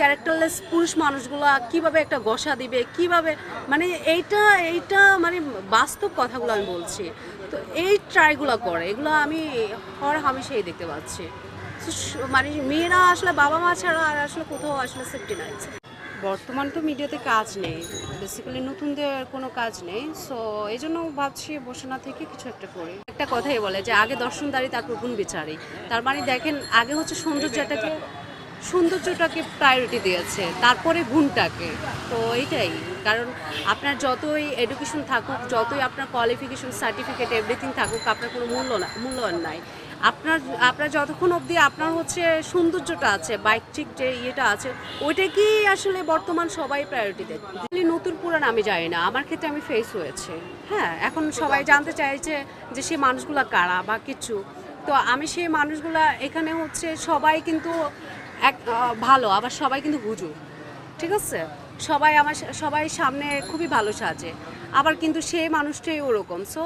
Characterless পুরুষ মানুষগুলো কীভাবে একটা গসা দিবে, কীভাবে মানে এইটা এইটা মানে বাস্তব কথাগুলো আমি বলছি। তো এই ট্রাইগুলো করে, এগুলো আমি হর হামেশাই দেখতে পাচ্ছি। মানে মেয়েরা আসলে বাবা মা ছাড়া আর আসলে কোথাও আসলে সেফটি নাই। বর্তমান তো মিডিয়াতে কাজ নেই বেসিক্যালি নতুনদের কোনো কাজ নেই সো এই জন্য ভাবছি বসে না থেকে কিছু একটা করি। একটা কথাই বলে যে, আগে দর্শনদারি, তারপর গুণ বিচারি তার মানে দেখেন, আগে হচ্ছে সৌন্দর্য সৌন্দর্যটাকে সৌন্দর্যটাকে প্রায়োরিটি দিয়েছে, তারপরে গুণটাকে। তো এইটাই কারণ আপনার যতই এডুকেশন থাকুক, যতই আপনার কোয়ালিফিকেশন সার্টিফিকেট এভরিথিং থাকুক, আপনার কোনো মূল্য না মূল্যায়ন নাই। আপনার আপনার যতক্ষণ অবধি আপনার হচ্ছে সৌন্দর্যটা আছে, বাইক ঠিক যে ইয়েটা আছে, ওইটাকেই আসলে বর্তমান সবাই প্রায়োরিটি দেয়। নতুন পুরান আমি জানি না, আমার ক্ষেত্রে আমি ফেস হয়েছে। হ্যাঁ এখন সবাই জানতে চাইছে যে সেই মানুষগুলা কারা বা কিছু। তো আমি সেই মানুষগুলা এখানে হচ্ছে সবাই কিন্তু এক ভালো, আবার সবাই কিন্তু হুজুর, ঠিক আছে? সবাই আমার সবাই সামনে খুবই ভালো সাজে, আবার কিন্তু সেই মানুষটাই ওরকম। সো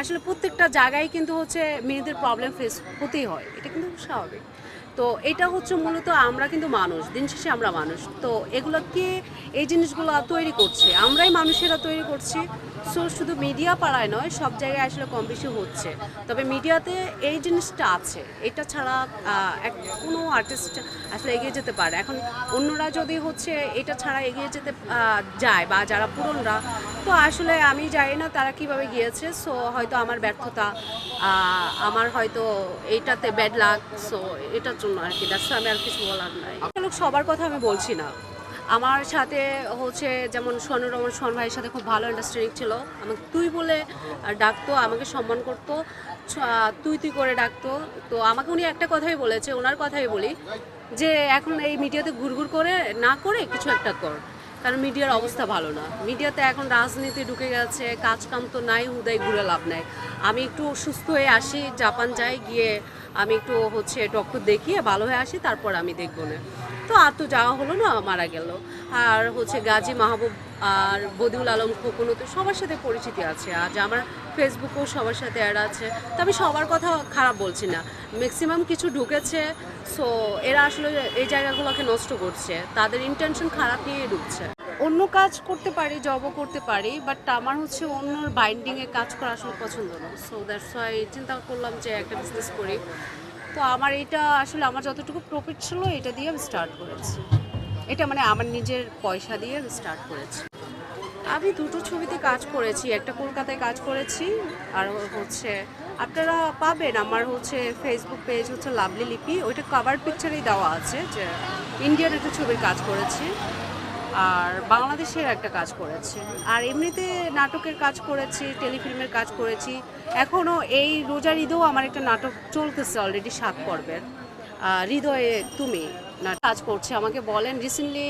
আসলে প্রত্যেকটা জায়গায় কিন্তু হচ্ছে মেয়েদের প্রবলেম ফেস হতেই হয়, এটা কিন্তু স্বাভাবিক। তো এটা হচ্ছে মূলত আমরা কিন্তু মানুষ, দিন শেষে আমরা মানুষ। তো এগুলো এগুলোকে এই জিনিসগুলো তৈরি করছে? আমরাই মানুষেরা তৈরি করছি। সো শুধু মিডিয়া পাড়ায় নয়, সব জায়গায় আসলে কম বেশি হচ্ছে। তবে মিডিয়াতে এই জিনিসটা আছে। এটা ছাড়া কোনো আর্টিস্ট আসলে এগিয়ে যেতে পারে। এখন অন্যরা যদি হচ্ছে এটা ছাড়া এগিয়ে যেতে যায় বা যারা পুরনরা, তো আসলে আমি জানি না তারা কীভাবে গিয়েছে। সো হয়তো আমার ব্যর্থতা আমার হয়তো এইটাতে ব্যাড লাক সো এটার জন্য আর কি দ্যাটস আমি আর কিছু বলার নাই। সবার কথা আমি বলছি না। আমার সাথে হচ্ছে যেমন সোনু রমন সোন ভাইয়ের সাথে খুব ভালো আন্ডারস্ট্যান্ডিং ছিল। আমাকে তুই বলে ডাকতো, আমাকে সম্মান করতো তুই তুই করে ডাকতো। তো আমাকে উনি একটা কথাই বলেছে, ওনার কথাই বলি যে, এখন এই মিডিয়াতে ঘুরঘুর করে না করে কিছু একটা কর। কারণ মিডিয়ার অবস্থা ভালো না। মিডিয়াতে এখন রাজনীতি ঢুকে গেছে কাজ কাম তো নাই হুদাই ঘুরে লাভ নাই। আমি একটু সুস্থ হয়ে আসি, জাপান যাই, গিয়ে আমি একটু হচ্ছে ডক্টর দেখিয়ে ভালো হয়ে আসি, তারপর আমি দেখব না। তো আর তো যাওয়া হলো না, মারা গেল। আর হচ্ছে গাজী মাহবুব আর বদিউল আলম খোকনও তো সবার সাথে পরিচিতি আছে, আজ আমার ফেসবুকেও সবার সাথে অ্যাড আছে। তো আমি সবার কথা খারাপ বলছি না। ম্যাক্সিমাম কিছু ঢুকেছে সো এরা আসলে এই জায়গাগুলোকে নষ্ট করছে। তাদের ইন্টেনশন খারাপ নিয়ে ঢুকছে। অন্য কাজ করতে পারি জবও করতে পারি বাট আমার হচ্ছে অন্যর বাইন্ডিংয়ে কাজ করা আসলে পছন্দ না। সো দ্যাটস ওয়াই চিন্তা করলাম যে একটা বিজনেস করি। তো আমার এটা আসলে আমার যতটুকু প্রফিট ছিল, এটা দিয়ে আমি স্টার্ট করেছি। এটা মানে আমার নিজের পয়সা দিয়ে আমি স্টার্ট করেছি। আমি দুটো ছবিতে কাজ করেছি, একটা কলকাতায় কাজ করেছি, আর হচ্ছে আপনারা পাবেন আমার হচ্ছে ফেসবুক পেজ হচ্ছে লাভলি লিপি, ওইটা কভার পিকচারেই দেওয়া আছে যে ইন্ডিয়ান একটা ছবির কাজ করেছি। আর বাংলাদেশের একটা কাজ করেছে। আর এমনিতে নাটকের কাজ করেছি, টেলিফিল্মের কাজ করেছি। এখনও এই রোজার ঈদেও আমার একটা নাটক চলতেছে অলরেডি সাত পর্বের। হৃদয়ে তুমি না কাজ করছে। আমাকে বলেন রিসেন্টলি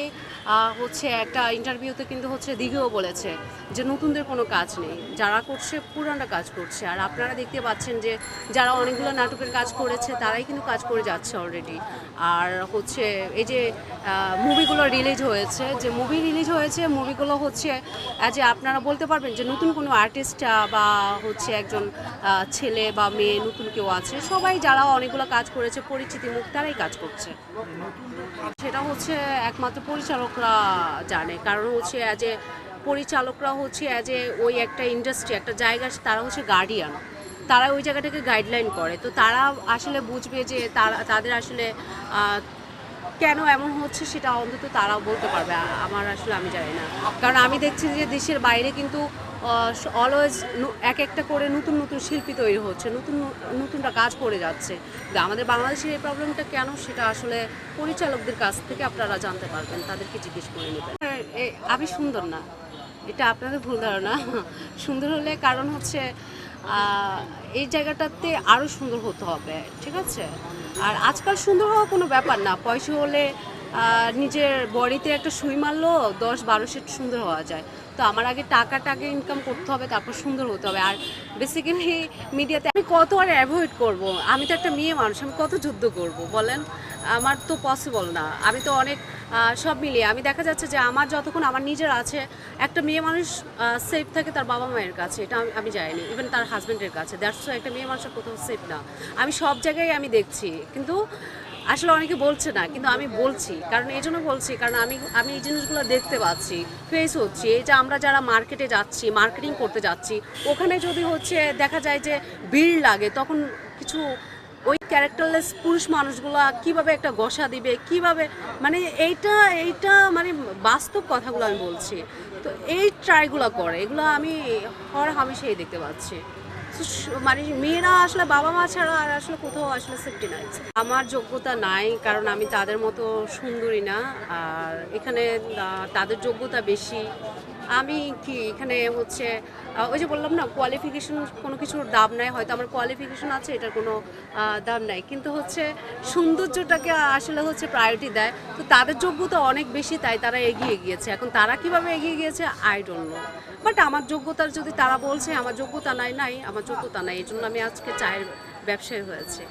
হচ্ছে একটা ইন্টারভিউতে কিন্তু হচ্ছে দিঘেও বলেছে যে নতুনদের কোনো কাজ নেই। যারা করছে, পুরানরা কাজ করছে। আর আপনারা দেখতে পাচ্ছেন যে যারা অনেকগুলো নাটকের কাজ করেছে, তারাই কিন্তু কাজ করে যাচ্ছে অলরেডি আর হচ্ছে এই যে মুভিগুলো রিলিজ হয়েছে, যে মুভি রিলিজ হয়েছে মুভিগুলো হচ্ছে যে আপনারা বলতে পারবেন যে নতুন কোনো আর্টিস্ট বা হচ্ছে একজন ছেলে বা মেয়ে, নতুন কেউ আছে, সবাই যারা অনেকগুলো কাজ করেছে, পরিচিতি মুখ, তারাই কাজ করছে। সেটা হচ্ছে একমাত্র পরিচালকরা জানে। কারণ হচ্ছে অ্যাজ এ পরিচালকরা হচ্ছে অ্যাজ এ ওই একটা ইন্ডাস্ট্রি একটা জায়গা, তারা হচ্ছে গার্ডিয়ান তারা ওই জায়গাটাকে গাইডলাইন করে। তো তারা আসলে বুঝবে যে তারা, তাদের আসলে কেন এমন হচ্ছে সেটা অন্তত তারা বলতে পারবে। আমার আসলে, আমি জানি না। কারণ আমি দেখছি যে দেশের বাইরে কিন্তু অলওয়েজ এক একটা করে নতুন নতুন শিল্পী তৈরি হচ্ছে, নতুন নতুনটা কাজ করে যাচ্ছে। আমাদের বাংলাদেশের এই প্রবলেমটা কেন সেটা আসলে পরিচালকদের কাছ থেকে আপনারা জানতে পারবেন, তাদেরকে জিজ্ঞেস করে নেবেন। আমি সুন্দর না, এটা আপনাদের ভুল ধারণা। সুন্দর হলে কারণ হচ্ছে এই জায়গাটাতে আরও সুন্দর হতে হবে, ঠিক আছে? আর আজকাল সুন্দর হওয়া কোনো ব্যাপার না, পয়সা হলে নিজের বডিতে একটা সুই মারলো দশ বারো সেট সুন্দর হওয়া যায়। তো আমার আগে টাকাটাকে ইনকাম করতে হবে, তারপর সুন্দর হতে হবে। আর বেসিক্যালি মিডিয়াতে আমি কত আর অ্যাভয়েড করব? আমি তো একটা মেয়ে মানুষ, আমি কত যুদ্ধ করব বলেন? আমার তো পসিবল না। আমি তো অনেক সব মিলিয়ে আমি দেখা যাচ্ছে যে আমার যতক্ষণ আমার নিজের আছে, একটা মেয়ে মানুষ সেফ থাকে তার বাবা মায়ের কাছে, এটা আমি- যাইনি। ইভেন তার হাজব্যান্ডের কাছে দ্যাটস একটা মেয়ে মানুষের কোথাও সেফ না। আমি সব জায়গায় আমি দেখছি, কিন্তু আসলে অনেকে বলছে না, কিন্তু আমি বলছি, কারণ এই জন্য বলছি, কারণ আমি আমি এই জিনিসগুলো দেখতে পাচ্ছি ফেস হচ্ছে, এই যে আমরা যারা মার্কেটে যাচ্ছি মার্কেটিং করতে যাচ্ছি, ওখানে যদি হচ্ছে দেখা যায় যে ভিড় লাগে, তখন কিছু ওই ক্যারেক্টারলেস পুরুষ মানুষগুলো কীভাবে একটা গসা দিবে, কীভাবে মানে এইটা এইটা মানে বাস্তব কথাগুলো আমি বলছি। তো এই ট্রাইগুলো করে, এগুলো আমি হর হামেশাই দেখতে পাচ্ছি। মানে মেয়েরা আসলে বাবা মা ছাড়া আর আসলে কোথাও আসলে সেফটি নাই। আমার যোগ্যতা নাই, কারণ আমি তাদের মতো সুন্দরী না। আর এখানে তাদের যোগ্যতা বেশি। আমি কি এখানে হচ্ছে ওই যে বললাম না কোয়ালিফিকেশন কোনো কিছুর দাম নাই, হয়তো আমার কোয়ালিফিকেশন আছে, এটার কোনো দাম নাই। কিন্তু হচ্ছে সৌন্দর্যটাকে আসলে হচ্ছে প্রায়োরিটি দেয়। তো তাদের যোগ্যতা অনেক বেশি, তাই তারা এগিয়ে গিয়েছে। এখন তারা কীভাবে এগিয়ে গিয়েছে? আই ডোন্ট নো বাট আমার যোগ্যতার যদি তারা বলছে, আমার যোগ্যতা নাই নাই, আমার যোগ্যতা নাই, এই জন্য আমি আজকে চায়ের ব্যবসায়ী হয়েছে।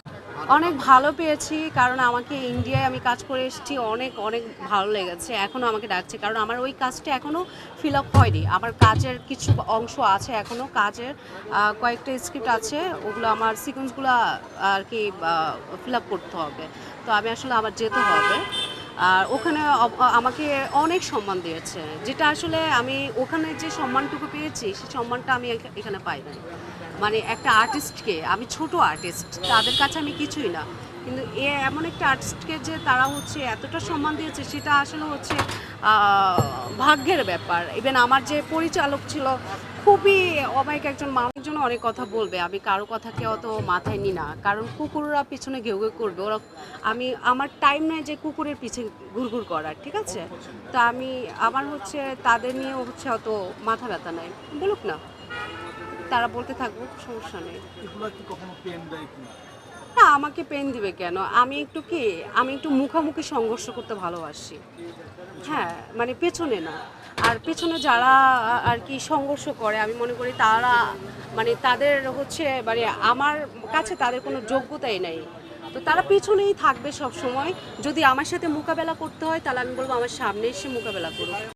অনেক ভালো পেয়েছি, কারণ আমাকে ইন্ডিয়ায় আমি কাজ করে এসেছি, অনেক অনেক ভালো লেগেছে। এখনও আমাকে ডাকছে, কারণ আমার ওই কাজটা এখনও ফিল আপ হয়নি। আমার কাজের কিছু অংশ আছে এখনও কাজের কয়েকটা স্ক্রিপ্ট আছে, ওগুলো আমার সিকোয়েন্সগুলো আর কি ফিল আপ করতে হবে। তো আমি আসলে আমার যেতে হবে। আর ওখানে আমাকে অনেক সম্মান দিয়েছে। যেটা আসলে আমি ওখানে যে সম্মানটুকু পেয়েছি, সেই সম্মানটা আমি এখানে পাই নাই মানে একটা আর্টিস্টকে আমি ছোট আর্টিস্ট তাদের কাছে আমি কিছুই না। কিন্তু এ এমন একটা আর্টিস্টকে যে তারা হচ্ছে এতটা সম্মান দিয়েছে, সেটা আসলে হচ্ছে ভাগ্যের ব্যাপার। ইভেন আমার যে পরিচালক ছিল, খুবই অমায়িক একজন মানুষের জন্য অনেক কথা বলবে। আমি কারও কথাকে অত মাথায় নিই না। কারণ কুকুররা পিছনে ঘেউ ঘেউ করবে। ওরা, আমি, আমার টাইম নেই যে কুকুরের পিছে ঘুরঘুর করার, ঠিক আছে? তা আমি, আমার হচ্ছে, তাদের নিয়ে হচ্ছে অত মাথা ব্যথা নাই। বলুক না। তারা বলতে থাকব সমস্যা নেই। না আমাকে পেন দিবে কেন? আমি একটু কি আমি একটু মুখামুখি সংঘর্ষ করতে ভালোবাসি। হ্যাঁ মানে পেছনে না। আর পেছনে যারা আর কি সংঘর্ষ করে আমি মনে করি তারা মানে তাদের হচ্ছে মানে আমার কাছে তাদের কোনো যোগ্যতাই নেই। তো তারা পেছনেই থাকবে সব সময় যদি আমার সাথে মোকাবেলা করতে হয় তাহলে আমি বলব আমার সামনে এসে মোকাবেলা করুক।